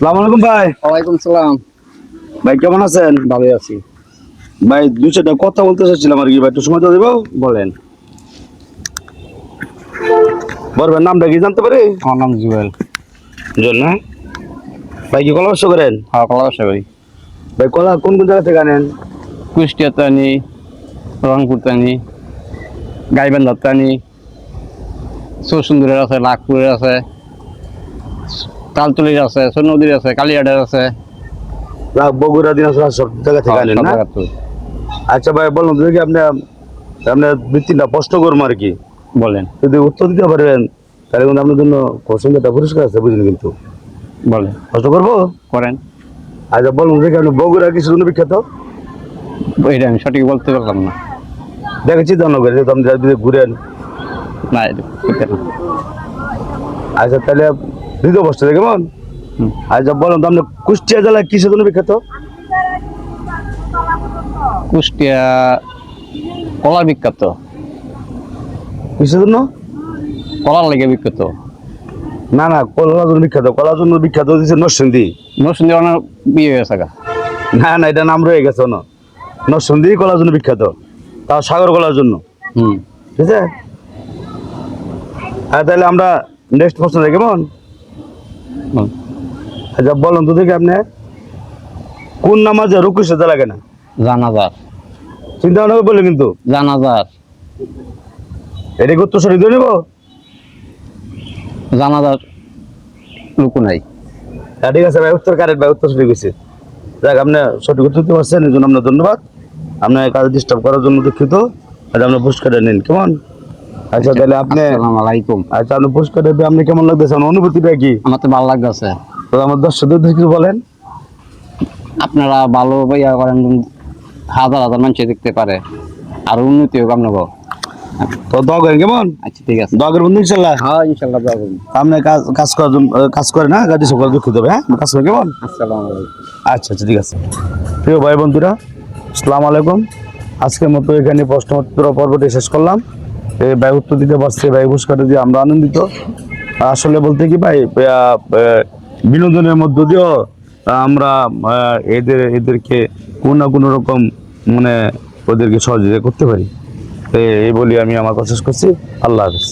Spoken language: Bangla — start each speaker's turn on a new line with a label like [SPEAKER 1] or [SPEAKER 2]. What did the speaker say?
[SPEAKER 1] সালাম আলাইকুম ভাই।
[SPEAKER 2] ওয়ালাইকুম সালাম।
[SPEAKER 1] ভাই কেমন আছেন?
[SPEAKER 2] ভালো আছি।
[SPEAKER 1] ভাই দু চারটা কথা বলতে চাচ্ছিলাম আর কি ভাই একটু সময় তো দেবো?
[SPEAKER 2] বলেন।
[SPEAKER 1] ভাইয়ের নামটা কি জানতে পারি?
[SPEAKER 2] আমার নাম জুয়েল।
[SPEAKER 1] জন না? ভাই কি কলা ব্যবসা করেন?
[SPEAKER 2] হ্যাঁ কলা ব্যবসা করি।
[SPEAKER 1] ভাই কলা কোন কোন জায়গা থেকে আনেন?
[SPEAKER 2] কুষ্টিয়াতে আনি রংপুরতে আনি গাইবান্ধাতে আনি চৌসুন্দরের আছে লাখপুরের আছে। তালতলির আছে সোনদীর আছে কালিয়াডের আছে।
[SPEAKER 1] বগুড়া দিনাজপুর সব জায়গা থেকে
[SPEAKER 2] হ্যাঁ,
[SPEAKER 1] আনেন না? আচ্ছা ভাই বলুন দেখি আপনি আপনার বৃত্তিটা প্রশ্ন করব আর কি?
[SPEAKER 2] বলেন।
[SPEAKER 1] যদি উত্তর দিতে পারবেন তাহলে কিন্তু আপনার জন্য কোশ্চেন একটা পুরস্কার আছে বুঝলেন কিন্তু।
[SPEAKER 2] বলেন।
[SPEAKER 1] প্রশ্ন করব?
[SPEAKER 2] করেন।
[SPEAKER 1] আচ্ছা বলুন দেখি আপনি বগুড়া কিছু জন্য বিখ্যাত?
[SPEAKER 2] এটা আমি সঠিক বলতে পারলাম না।
[SPEAKER 1] দেখেছি যেহেতু আপনি যদি ঘুরেন।
[SPEAKER 2] না।
[SPEAKER 1] আচ্ছা তাহলে দ্বিতীয় প্রশ্ন কেমন?
[SPEAKER 2] হুম।
[SPEAKER 1] আচ্ছা বলুন তো আপনি কুষ্টিয়া জেলা কিসের জন্য বিখ্যাত?
[SPEAKER 2] কুষ্টিয়া কলা বিখ্যাত।
[SPEAKER 1] কিসের জন্য?
[SPEAKER 2] কলার লেগে বিখ্যাত।
[SPEAKER 1] না না কলার জন্য বিখ্যাত। কলার জন্য বিখ্যাত হচ্ছে নরসিংদী।
[SPEAKER 2] নরসিংদী অনেক বিয়ে হয়ে গেছে
[SPEAKER 1] না না এটা নাম রয়ে গেছে না নরসিংদী কলার জন্য বিখ্যাত। তাও সাগর কলার জন্য।
[SPEAKER 2] হুম।
[SPEAKER 1] ঠিক আছে? আর তাহলে আমরা নেক্সট প্রশ্ন দেখি কেমন। আচ্ছা বলুন তো দেখি আপনি কোন নামাজে রুকু সেজা লাগে না?
[SPEAKER 2] জানাজার।
[SPEAKER 1] চিন্তা ভাবনা বললেন কিন্তু।
[SPEAKER 2] জানাজার।
[SPEAKER 1] এটা কি উত্তর সঠিক দিয়ে নেব?
[SPEAKER 2] জানাজার লুকু নাই।
[SPEAKER 1] হ্যাঁ ঠিক আছে ভাই উত্তর কারেক্ট ভাই উত্তর সঠিক হয়েছে। যাক আপনি সঠিক উত্তর দিতে পারছেন এই জন্য আপনার ধন্যবাদ। আপনার কাজ ডিস্টার্ব করার জন্য দুঃখিত। আচ্ছা আপনার পুরস্কারটা নিন কেমন? আচ্ছা তাহলে আপনি
[SPEAKER 2] আসসালামু আলাইকুম।
[SPEAKER 1] আচ্ছা আপনার পুরস্কারটা পেয়ে আপনি কেমন লাগতেছে? অনুভূতিটা কি?
[SPEAKER 2] আমার তো ভালো লাগতেছে।
[SPEAKER 1] তো আমার দর্শকদের কিছু বলেন।
[SPEAKER 2] আপনারা ভালো ইয়া করেন হাজার হাজার মানুষ দেখতে পারে। আর উন্নতি হোক আপনাকে
[SPEAKER 1] তো করেন কেমন?
[SPEAKER 2] আচ্ছা ঠিক আছে।
[SPEAKER 1] করেন বন্ধু ইনশাল্লাহ?
[SPEAKER 2] হ্যাঁ ইনশাল্লাহ যাব
[SPEAKER 1] আপনি কাজ কাজ জন্য কাজ করে না? ডিস্টার্ব করার দুঃখিত হবে হ্যাঁ? কাজ করে কেমন?
[SPEAKER 2] আসসালামু আলাইকুম।
[SPEAKER 1] আচ্ছা আচ্ছা ঠিক আছে। প্রিয় ভাই বন্ধুরা আসসালামু আলাইকুম। আজকের মতো এখানে প্রশ্নোত্তর পর্বটি শেষ করলাম। এই ব্যয় দিতে পারছে ভাই পুরস্কারটা দিয়ে আমরা আনন্দিত। আসলে বলতে কি ভাই বিনোদনের মধ্য দিয়েও আমরা এদের, এদেরকে কোনো না কোনো রকম মানে ওদেরকে সহযোগিতা করতে পারি। এই বলি আমি আমার কথা শেষ করছি। আল্লাহ হাফিজ।